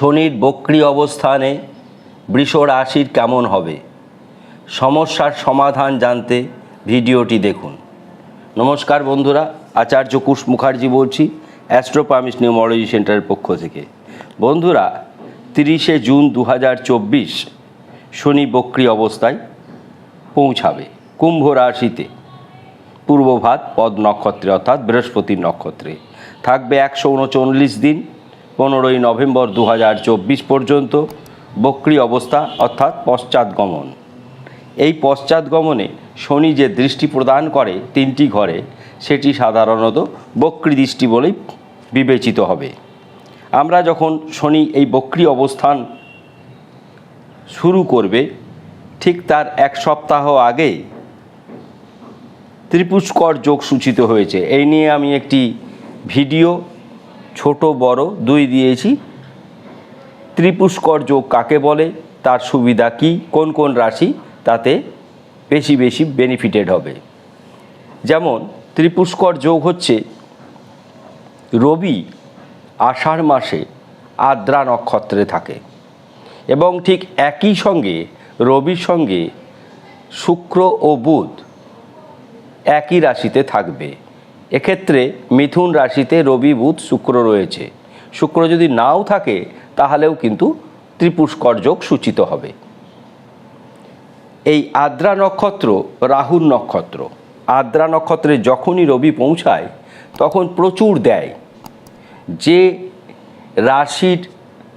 শনির অবস্থানে বৃষ রাশির কেমন হবে? সমস্যার সমাধান জানতে ভিডিওটি দেখুন। নমস্কার বন্ধুরা, আচার্য কুশ মুখার্জি বলছি, অ্যাস্ট্রোপামিস নিউমোলজি সেন্টারের পক্ষ থেকে। বন্ধুরা, তিরিশে জুন দু হাজার চব্বিশ শনি বক্রি অবস্থায় পৌঁছাবে কুম্ভ রাশিতে। পূর্বভাত পদ নক্ষত্রে অর্থাৎ বৃহস্পতির নক্ষত্রে। থাকবে একশো উনচল্লিশ দিন। পনেরোই নভেম্বর দু হাজার চব্বিশ পর্যন্ত বক্রি অবস্থা অর্থাৎ পশ্চাৎগমন এই পশ্চাৎগমনে শনি যে দৃষ্টি প্রদান করে তিনটি ঘরে, সেটি সাধারণত বক্রি দৃষ্টি বলেই বিবেচিত হবে। আমরা যখন শনি এই বক্রি অবস্থান শুরু করবে, ঠিক তার এক সপ্তাহ আগে ত্রিপুষ্কর যোগ সূচিত হয়েছে। এই নিয়ে আমি একটি ভিডিও ছোট, বড়, দুই দিয়েছি। ত্রিপুষ্কর যোগ কাকে বলে? তার সুবিধা কি? কোন কোন রাশি? তাতে বেশি বেশি বেনিফিটেড হবে। যেমন, ত্রিপুষ্কর যোগ হচ্ছে রবি আষাঢ় মাসে আদ্রা নক্ষত্রে থাকে এবং ঠিক একই সঙ্গে রবির সঙ্গে শুক্র ও বুধ একই রাশিতে থাকবে। এক্ষেত্রে মিথুন রাশিতে রবি, বুধ, শুক্র রয়েছে। শুক্র যদি নাও থাকে, তাহলেও কিন্তু ত্রিপুষ্কর যোগ সূচিত হবে। এই আদ্রা নক্ষত্র, রাহুর নক্ষত্র, আদ্রা নক্ষত্রে যখনই রবি পৌঁছায়, তখন প্রচুর দেয়। যে রাশির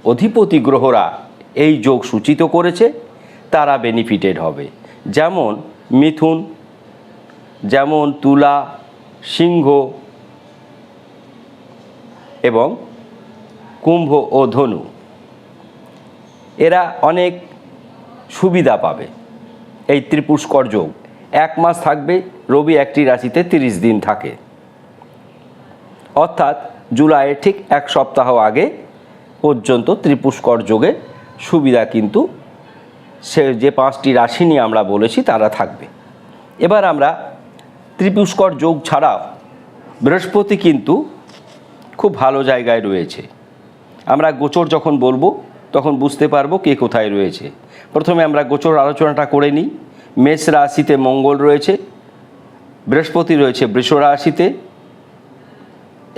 অধিপতি গ্রহরা এই যোগ সূচিত করেছে, তারা বেনিফিটেড হবে। যেমন মিথুন, যেমন তুলা সিংহ এবং কুম্ভ ও ধনু। এরা অনেক সুবিধা পাবে এই ত্রিপুষ্কর যোগ। এক মাস থাকবে, রবি একটি রাশিতে তিরিশ দিন থাকে। অর্থাৎ জুলাইয়ের ঠিক এক সপ্তাহ আগে পর্যন্ত ত্রিপুষ্কর যোগে সুবিধা কিন্তু সে যে পাঁচটি রাশি নিয়ে আমরা বলেছি তারা থাকবে। এবার আমরা ত্রিপুষ্কর যোগ ছাড়াও বৃহস্পতি কিন্তু খুব ভালো জায়গায় রয়েছে। আমরা গোচর যখন বলব, তখন বুঝতে পারব কে কোথায় রয়েছে। প্রথমে আমরা গোচর আলোচনাটা করে নিই। মেষ রাশিতে মঙ্গল রয়েছে, বৃহস্পতি রয়েছে বৃষ রাশিতে,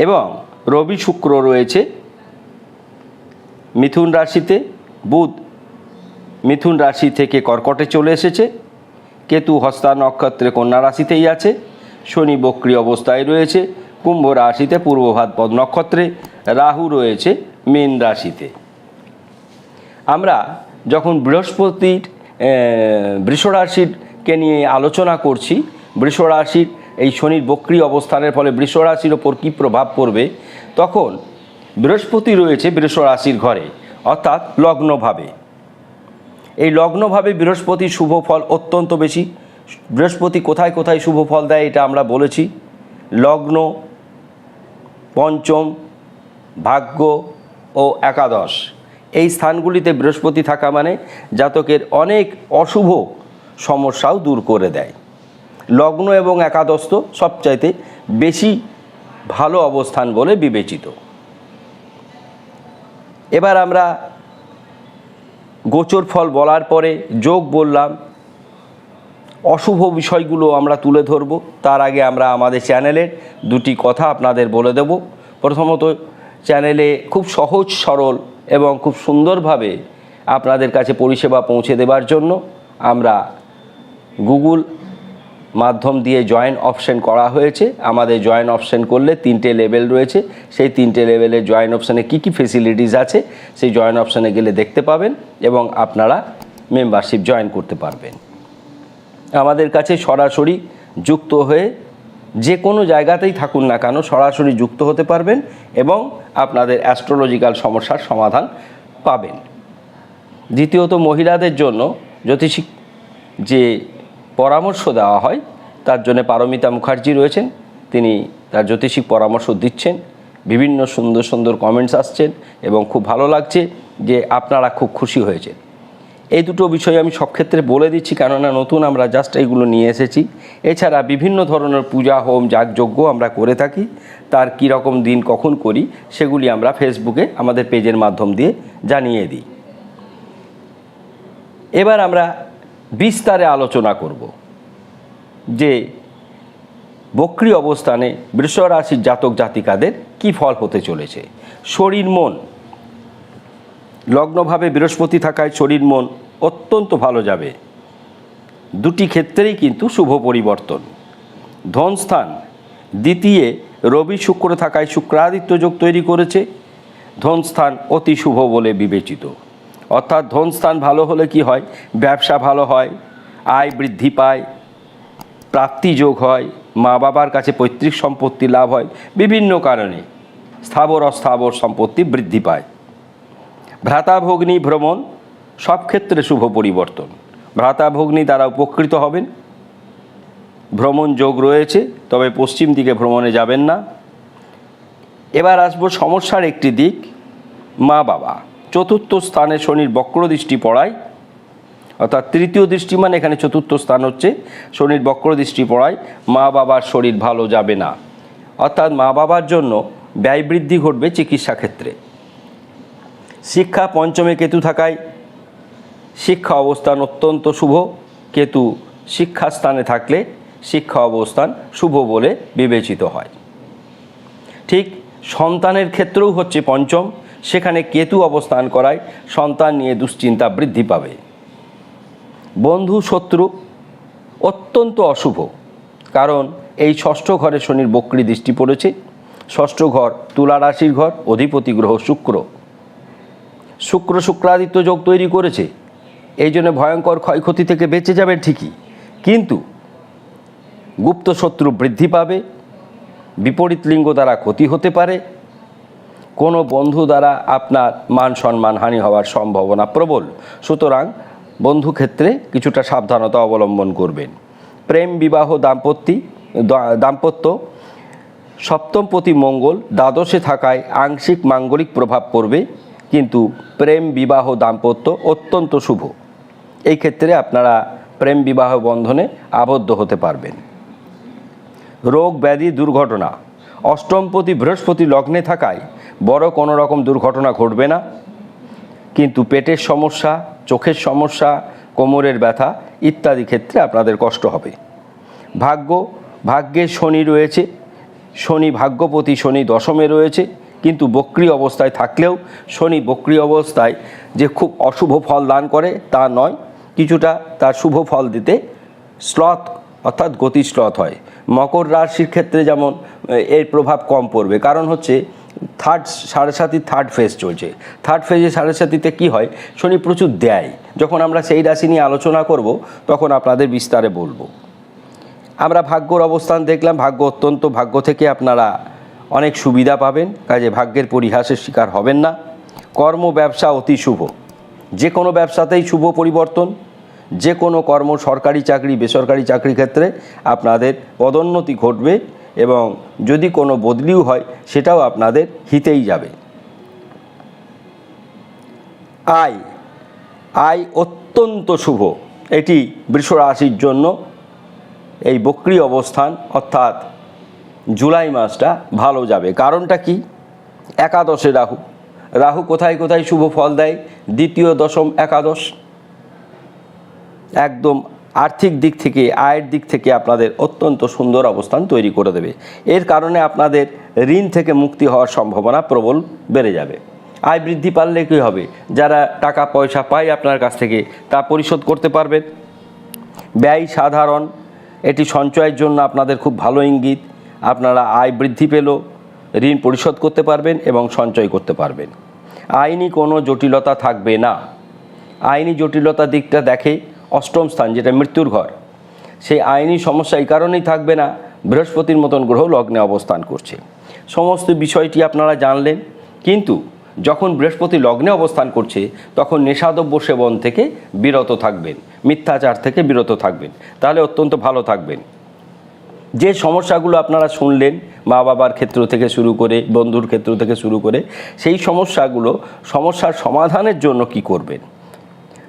এবং রবি শুক্র রয়েছে মিথুন রাশিতে, বুধ মিথুন রাশি থেকে কর্কটে চলে এসেছে। কেতু, হস্তা, নক্ষত্রে, কন্যা রাশিতেই আছে। শনি বক্রি অবস্থায় রয়েছে। কুম্ভ রাশিতে পূর্বভাত পদ নক্ষত্রে রাহু রয়েছে মীন রাশিতে। আমরা যখন বৃহস্পতির বৃষ রাশিরকে নিয়ে আলোচনা করছি বৃষরাশির এই শনির বক্রি অবস্থানের ফলে বৃষরাশির ওপর কী প্রভাব পড়বে, তখন বৃহস্পতি রয়েছে বৃষরাশির ঘরে, অর্থাৎ লগ্নভাবে। এই লগ্নভাবে বৃহস্পতি শুভ ফল অত্যন্ত বেশি। বৃহস্পতি কোথায় কোথায় শুভ ফল দেয় এটা আমরা বলেছি। লগ্ন, পঞ্চম, ভাগ্য ও একাদশ। এই স্থানগুলিতে বৃহস্পতি থাকা মানে জাতকের অনেক অশুভ সমস্যাও দূর করে দেয়। লগ্ন এবং একাদশ তো সবচাইতে বেশি ভালো অবস্থান বলে বিবেচিত। এবার আমরা গোচর ফল বলার পরে যোগ বললাম, অশুভ বিষয়গুলো আমরা তুলে ধরব। তার আগে আমরা আমাদের চ্যানেলের দুটি কথা আপনাদের বলে দেব। প্রথমত, চ্যানেলে খুব সহজ, সরল এবং খুব সুন্দরভাবে আপনাদের কাছে পরিষেবা পৌঁছে দেবার জন্য আমরা গুগল মাধ্যম দিয়ে জয়েন অপশন করা হয়েছে। আমাদের জয়েন অপশন করলে তিনটে লেভেল রয়েছে। সেই তিনটে লেভেলের জয়েন অপশানে কী কী ফেসিলিটিস আছে, সেই জয়েন অপশানে গেলে দেখতে পাবেন এবং আপনারা মেম্বারশিপ জয়েন করতে পারবেন। আমাদের কাছে সরাসরি যুক্ত হয়ে যে কোনো জায়গাতেই থাকুন না কেন, সরাসরি যুক্ত হতে পারবেন এবং আপনাদের অ্যাস্ট্রোলজিক্যাল সমস্যার সমাধান পাবেন। দ্বিতীয়ত মহিলাদের জন্য জ্যোতিষিক যে পরামর্শ দেওয়া হয়। তার জন্য পারমিতা মুখার্জি রয়েছেন। তিনি তার জ্যোতিষিক পরামর্শ দিচ্ছেন। বিভিন্ন সুন্দর সুন্দর কমেন্টস আসছেন এবং খুব ভালো লাগছে যে আপনারা খুব খুশি হয়েছেন। এই দুটো বিষয় আমি সব ক্ষেত্রে বলে দিচ্ছি, কেননা নতুন আমরা জাস্ট এইগুলো নিয়ে এসেছি। এছাড়া বিভিন্ন ধরনের পূজা, হোম, যাগযজ্ঞ আমরা করে থাকি। তার কী রকম দিন, কখন করি, সেগুলি আমরা ফেসবুকে আমাদের পেজের মাধ্যম দিয়ে জানিয়ে দিই। এবার আমরা বিস্তারে আলোচনা করব যে বক্রি অবস্থানে বৃষরাশির জাতক জাতিকাদের কি ফল হতে চলেছে? শরীর, মন। লগ্নভাবে বৃহস্পতি থাকায় শরীর, মন অত্যন্ত ভালো যাবে। দুটি ক্ষেত্রেই কিন্তু শুভ পরিবর্তন। ধনস্থান দ্বিতীয়, রবি শুক্র থাকায় শুক্রাদিত্য যোগ তৈরি করেছে। ধনস্থান অতি শুভ বলে বিবেচিত। অর্থাৎ ধনস্থান ভালো হলে কি হয়? ব্যবসা ভালো হয়, আয় বৃদ্ধি পায়, প্রাপ্তি যোগ হয় মা বাবার কাছে পৈতৃক সম্পত্তি লাভ হয়, বিভিন্ন কারণে স্থাবর, অস্থাবর সম্পত্তি বৃদ্ধি পায়। ভ্রাতাভগ্নি ভ্রমণ সব ক্ষেত্রে শুভ পরিবর্তন। ভ্রাতাভগ্নি দ্বারা উপকৃত হবেন। ভ্রমণ যোগ রয়েছে, তবে পশ্চিম দিকে ভ্রমণে যাবেন না। এবার আসব সমস্যার একটি দিক মা বাবা চতুর্থ স্থানে শনির বক্র দৃষ্টি পড়ায়, অর্থাৎ তৃতীয় দৃষ্টি মানে এখানে চতুর্থ স্থান হচ্ছে, শনির বক্র দৃষ্টি পড়ায়, মা বাবার শরীর ভালো যাবে না। অর্থাৎ মা বাবার জন্য ব্যয় বৃদ্ধি ঘটবে চিকিৎসা ক্ষেত্রে। শিক্ষা পঞ্চমে কেতু থাকায়, শিক্ষা অবস্থান অত্যন্ত শুভ। কেতু শিক্ষা স্থানে থাকলে শিক্ষা অবস্থান শুভ বলে বিবেচিত হয়। ঠিক সন্তানের ক্ষেত্রেও হচ্ছে পঞ্চম। সেখানে কেতু অবস্থান করায় সন্তান নিয়ে দুশ্চিন্তা বৃদ্ধি পাবে। বন্ধু শত্রু অত্যন্ত অশুভ, কারণ এই ষষ্ঠ ঘরে শনির বক্রি দৃষ্টি পড়েছে। ষষ্ঠ ঘর তুলা রাশির ঘর, অধিপতি গ্রহ শুক্র। শুক্র শুক্রাদিত্য যোগ তৈরি করেছে। এই জন্য ভয়ঙ্কর ক্ষয়ক্ষতি থেকে বেঁচে যাবেন ঠিকই। কিন্তু গুপ্ত শত্রু বৃদ্ধি পাবে, বিপরীত লিঙ্গ দ্বারা ক্ষতি হতে পারে কোনো বন্ধু দ্বারা আপনার মান সম্মান হানি হওয়ার সম্ভাবনা প্রবল। সুতরাং বন্ধু ক্ষেত্রে কিছুটা সাবধানতা অবলম্বন করবেন। প্রেম, বিবাহ, দাম্পত্য দাম্পত্য সপ্তমপতি মঙ্গল, দ্বাদশে থাকায় আংশিক মাঙ্গলিক প্রভাব পড়বে, কিন্তু প্রেম, বিবাহ, দাম্পত্য অত্যন্ত শুভ। এই ক্ষেত্রে আপনারা প্রেম, বিবাহ বন্ধনে আবদ্ধ হতে পারবেন। রোগ, ব্যাধি, দুর্ঘটনা। অষ্টমপতি বৃহস্পতি লগ্নে থাকায় বড় কোনো রকম দুর্ঘটনা ঘটবে না। কিন্তু পেটের সমস্যা, চোখের সমস্যা, কোমরের ব্যথা ইত্যাদি ক্ষেত্রে আপনাদের কষ্ট হবে। ভাগ্য, ভাগ্যে শনি রয়েছে। শনি ভাগ্যপতি, শনি দশমে রয়েছে। কিন্তু বক্রি অবস্থায় থাকলেও শনি বক্রি অবস্থায় যে খুব অশুভ ফল দান করে তা নয়। কিছুটা তার শুভ ফল দিতে স্লথ অর্থাৎ গতি স্লথ হয়। মকর রাশির ক্ষেত্রে যেমন, এর প্রভাব কম পড়বে। কারণ হচ্ছে থার্ড সাড়ে থার্ড ফেজ চলছে। থার্ড ফেজে সাড়ে সাতিতে কী হয়? শনি প্রচুর দেয়। যখন আমরা সেই রাশি নিয়ে আলোচনা করব, তখন আপনাদের বিস্তারে বলব। আমরা ভাগ্যর অবস্থান দেখলাম, ভাগ্য অত্যন্ত, ভাগ্য থেকে আপনারা অনেক সুবিধা পাবেন, কাজে ভাগ্যের পরিহাসের শিকার হবেন না। কর্ম, ব্যবসা অতি শুভ। যে কোনো ব্যবসাতেই শুভ পরিবর্তন। যে কোনো কর্ম সরকারি চাকরি, বেসরকারি চাকরি ক্ষেত্রে আপনাদের পদোন্নতি ঘটবে। এবং যদি কোনো বদলিও হয়, সেটাও আপনাদের হিতেই যাবে। আয় আয় অত্যন্ত শুভ। এটি বৃষ রাশির জন্য এই বক্রি অবস্থান, অর্থাৎ জুলাই মাসটা ভালো যাবে। কারণটা কি? একাদশে রাহু। রাহু কোথায় কোথায় শুভ ফল দেয়? দ্বিতীয় দশম একাদশ। একদম আর্থিক দিক থেকে, আয়ের দিক থেকে আপনাদের অত্যন্ত সুন্দর অবস্থান তৈরি করে দেবে। এর কারণে আপনাদের ঋণ থেকে মুক্তি হওয়ার সম্ভাবনা প্রবল বেড়ে যাবে। আয় বৃদ্ধি পারলে কী হবে? যারা টাকা পয়সা পায় আপনার কাছ থেকে, তা পরিশোধ করতে পারবেন ব্যয় সাধারণ, এটি সঞ্চয়ের জন্য আপনাদের খুব ভালো ইঙ্গিত। আপনারা আয় বৃদ্ধি পেল, ঋণ পরিশোধ করতে পারবেন এবং সঞ্চয় করতে পারবেন। আইনি কোনো জটিলতা থাকবে না। আইনি জটিলতা দিকটা দেখে অষ্টম স্থান, যেটা মৃত্যুর ঘর। সেই আইনি সমস্যা এই কারণেই থাকবে না, বৃহস্পতির মতন গ্রহ লগ্নে অবস্থান করছে। সমস্ত বিষয়টি আপনারা জানলেন, কিন্তু যখন বৃহস্পতি লগ্নে অবস্থান করছে, তখন নেশাদ্রব্য সেবন থেকে বিরত থাকবেন, মিথ্যাচার থেকে বিরত থাকবেন, তাহলে অত্যন্ত ভালো থাকবেন। যে সমস্যাগুলো আপনারা শুনলেন মা বাবার ক্ষেত্র থেকে শুরু করে, বন্ধুর ক্ষেত্র থেকে শুরু করে, সেই সমস্যাগুলো সমস্যার সমাধানের জন্য কি করবেন?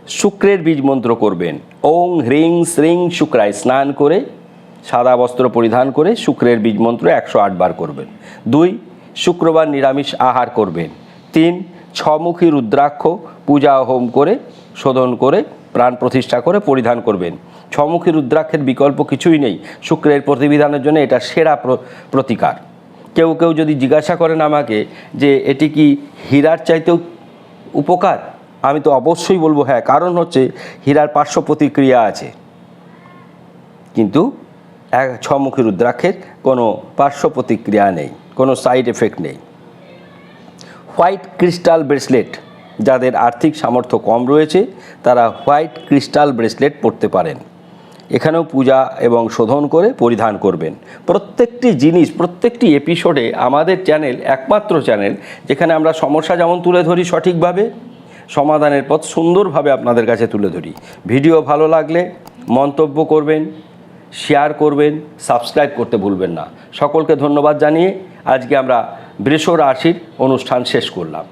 শুক্রের বীজ মন্ত্র করবেন। ওং হ্রিং শ্রিং শুক্রায় স্নান করে, সাদা বস্ত্র পরিধান করে শুক্রের বীজ মন্ত্র একশো বার করবেন। দুই, শুক্রবার নিরামিষ আহার করবেন। তিন, ছমুখী রুদ্রাক্ষ, পূজা হোম করে, শোধন করে, প্রাণ প্রতিষ্ঠা করে পরিধান করবেন। ছমুখী রুদ্রাক্ষের বিকল্প কিছুই নেই। শুক্রের প্রতিবিধানের জন্য এটা সেরা প্র- প্রতিকার। কেউ কেউ যদি জিজ্ঞাসা করেন আমাকে যে এটি কি হীরার চাইতেও উপকার? আমি তো অবশ্যই বলব হ্যাঁ কারণ হচ্ছে হীরার পার্শ্ব প্রতিক্রিয়া আছে। কিন্তু এক ছমুখী রুদ্রাক্ষের কোনো পার্শ্ব প্রতিক্রিয়া নেই, কোনো সাইড এফেক্ট নেই। হোয়াইট ক্রিস্টাল ব্রেসলেট যাদের আর্থিক সামর্থ্য কম রয়েছে, তারা হোয়াইট ক্রিস্টাল ব্রেসলেট পরতে পারেন। এখানেও পূজা এবং শোধন করে পরিধান করবেন। প্রত্যেকটি জিনিস, প্রত্যেকটি এপিসোডে আমাদের চ্যানেল একমাত্র চ্যানেল যেখানে আমরা সমস্যা যেমন তুলে ধরি সঠিকভাবে সমাধানের পথ সুন্দরভাবে আপনাদের কাছে তুলে ধরি। ভিডিও ভালো লাগলে মন্তব্য করবেন শেয়ার করবেন সাবস্ক্রাইব করতে ভুলবেন না। সকলকে ধন্যবাদ জানিয়ে আজকে আমরা বৃষ রাশির অনুষ্ঠান শেষ করলাম।